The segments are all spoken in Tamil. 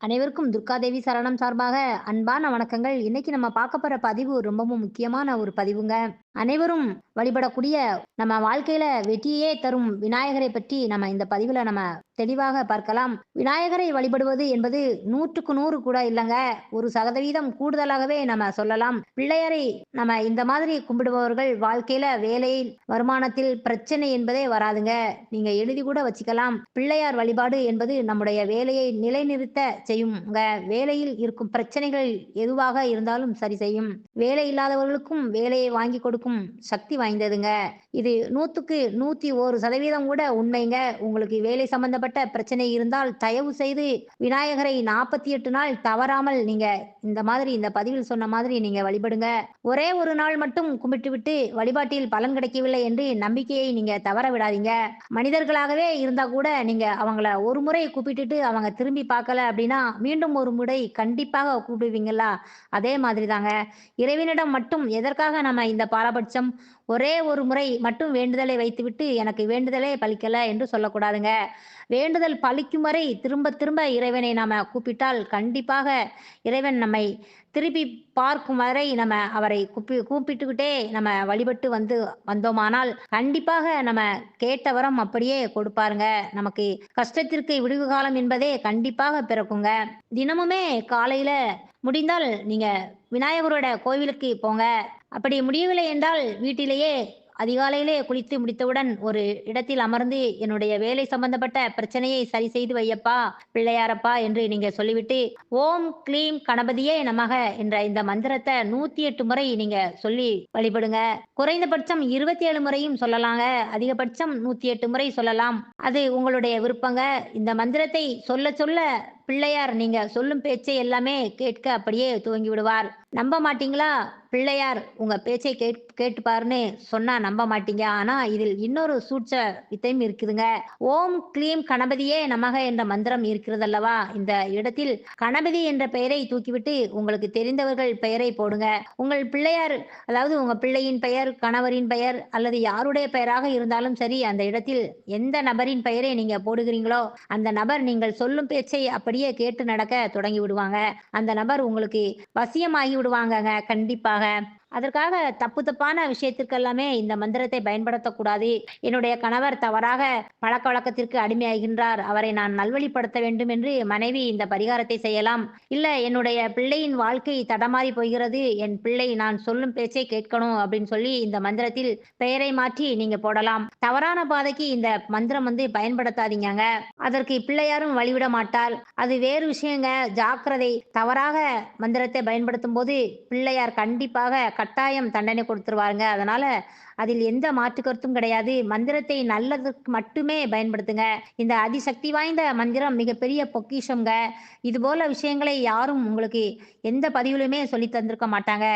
அனைவருக்கும் துர்காதேவி சரணம் சார்பாக அன்பான வணக்கங்கள். இன்னைக்கு நம்ம பார்க்க போற பதிவு ரொம்பவும் முக்கியமான ஒரு பதிவுங்க. அனைவரும் வழிபடக்கூடிய நம்ம வாழ்க்கையில வெற்றியே தரும் விநாயகரை பற்றி நம்ம இந்த பதிவுல நம்ம தெளிவாக பார்க்கலாம். விநாயகரை வழிபடுவது என்பது 100க்கு 100 கூட இல்லைங்க ஒரு சதவீதம் கூடுதலாகவே நம்ம சொல்லலாம். பிள்ளையரை நம்ம இந்த மாதிரி கும்பிடுபவர்கள் வாழ்க்கையில வேலையில், வருமானத்தில் பிரச்சனை என்பதே வராதுங்க. நீங்க எழுதி கூட வச்சுக்கலாம். பிள்ளையார் வழிபாடு என்பது நம்முடைய வேலையை நிலைநிறுத்த செய்யுங்க. வேலையில் இருக்கும் பிரச்சனைகள் எதுவாக இருந்தாலும் சரி செய்யும். வேலை இல்லாதவர்களுக்கும் வேலையை வாங்கி கொடுக்கும் சக்தி வாய்ந்ததுங்க. இது 100க்கு 101% கூட உண்மைங்க. உங்களுக்கு வேலை சம்பந்தப்பட்ட பிரச்சனை இருந்தால் தயவு செய்து விநாயகரை 48 நாள் தவறாமல் நீங்க இந்த மாதிரி இந்த பதிவில் சொன்ன மாதிரி நீங்க வழிபடுங்க. ஒரே ஒரு நாள் மட்டும் கும்பிட்டுவிட்டு வழிபாட்டில் பலன் கிடைக்கவில்லை என்று நம்பிக்கையை நீங்க தவற விடாதீங்க. மனிதர்களாகவே இருந்தா கூட நீங்க அவங்கள ஒரு முறை கூப்பிட்டுட்டு அவங்க திரும்பி பார்க்கல அப்படின்னா, மீண்டும் ஒரு முறை கண்டிப்பாக கூப்பிடுவீங்களா? அதே மாதிரி தாங்க. இறைவனிடம் மட்டும் எதற்காக நம்ம இந்த பாரபட்சம்? ஒரே ஒரு முறை மட்டும் வேண்டுதலை வைத்துவிட்டு எனக்கு வேண்டுதலே பலிக்கல என்று சொல்லக்கூடாதுங்க. வேண்டுதல் பலிக்கும் வரை திரும்ப திரும்ப இறைவனை நாம கூப்பிட்டால் கண்டிப்பாக இறைவன் நம்மை திருப்பி பார்க்கும் வரை நம்ம அவரை கூப்பி கூப்பிட்டுக்கிட்டே நம்ம வழிபட்டு வந்து வந்தோமானால், கண்டிப்பாக நம்ம கேட்ட வரம் அப்படியே கொடுப்பாருங்க. நமக்கு கஷ்டத்திற்கு விடுவு காலம் என்பதே கண்டிப்பாக பிறக்குங்க. தினமுமே காலையில முடிந்தால் நீங்க விநாயகரோட கோவிலுக்கு போங்க. அப்படி முடியவில்லை என்றால் வீட்டிலேயே அதிகாலையிலே குளித்து முடித்தவுடன் ஒரு இடத்தில் அமர்ந்து என்னுடைய வேலை சம்பந்தப்பட்ட பிரச்சனையை சரி செய்து வையப்பா, பிள்ளையாரப்பா என்று நீங்க சொல்லிவிட்டு, ஓம் க்ளீம் கணபதியே நமக என்ற இந்த மந்திரத்தை நூத்தி எட்டு முறை நீங்க சொல்லி வழிபடுங்க. குறைந்தபட்சம் 27 முறையும் சொல்லலாங்க. அதிகபட்சம் 108 முறை சொல்லலாம். அது உங்களுடைய விருப்பங்க. இந்த மந்திரத்தை சொல்ல சொல்ல பிள்ளையார் நீங்க சொல்லும் பேச்சை எல்லாமே கேட்க அப்படியே துவங்கி விடுவார். நம்ப மாட்டீங்களா? பிள்ளையார் உங்க பேச்சை கேட் கேட்டுப்பாருன்னு சொன்னா நம்ப மாட்டீங்க. ஆனா இதில் இன்னொரு சூட்ச வித்தையும் இருக்குதுங்க. ஓம் க்ளீம் கணபதியே நமக என்ற மந்திரம் இருக்கிறதல்லவா? இந்த இடத்தில் கணபதி என்ற பெயரை தூக்கிவிட்டு உங்களுக்கு தெரிந்தவர்கள் பெயரை போடுங்க. உங்கள் பிள்ளையார் அதாவது உங்க பிள்ளையின் பெயர், கணவரின் பெயர் அல்லது யாருடைய பெயராக இருந்தாலும் சரி, அந்த இடத்தில் எந்த நபரின் பெயரை நீங்க போடுகிறீங்களோ, அந்த நபர் நீங்கள் சொல்லும் பேச்சை அப்படி அப்படியே கேட்டு நடக்க தொடங்கி விடுவாங்க. அந்த நபர் உங்களுக்கு வசியமாகி விடுவாங்கங்க கண்டிப்பாக. அதற்காக தப்பு தப்பான விஷயத்திற்கெல்லாமே இந்த மந்திரத்தை பயன்படுத்தக்கூடாது. என்னுடைய கணவர் தவறாக பழக்கவழக்கத்திற்கு அடிமையாகின்றார். அவரை நான் நல்வழிப்படுத்த வேண்டும் என்று மனைவி இந்த பரிகாரத்தை செய்யலாம். இல்ல என்னுடைய பிள்ளையின் வாழ்க்கை தடமாறி போகிறது. என் பிள்ளை நான் சொல்லும் பேச்சை கேட்கணும் அப்படின்னு சொல்லி இந்த மந்திரத்தில் பெயரை மாற்றி நீங்க போடலாம். தவறான பாதைக்கு இந்த மந்திரம் வந்து பயன்படுத்தாதீங்க அதற்கு பிள்ளையாரும் வழிவிட மாட்டார். அது வேறு விஷயங்க. ஜாக்கிரதை. தவறாக மந்திரத்தை பயன்படுத்தும் போது பிள்ளையார் கண்டிப்பாக கட்டாயம் தண்டனை கொடுத்துருவாருங்க. அதனால அதில் எந்த மாற்று கருத்தும் கிடையாது. மந்திரத்தை நல்லதுக்கு மட்டுமே பயன்படுத்துங்க. இந்த அதிசக்தி வாய்ந்த மந்திரம் மிகப்பெரிய பொக்கிஷங்க இது போல விஷயங்களை யாரும் உங்களுக்கு எந்த பதிவிலுமே சொல்லி தந்திருக்க மாட்டாங்க.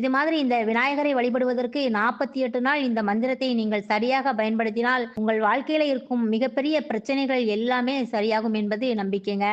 இது மாதிரி இந்த விநாயகரை வழிபடுவதற்கு 48 நாள் இந்த மந்திரத்தை நீங்கள் சரியாக பயன்படுத்தினால், உங்கள் வாழ்க்கையில இருக்கும் மிகப்பெரிய பிரச்சனைகள் எல்லாமே சரியாகும் என்பது நம்பிக்கைங்க.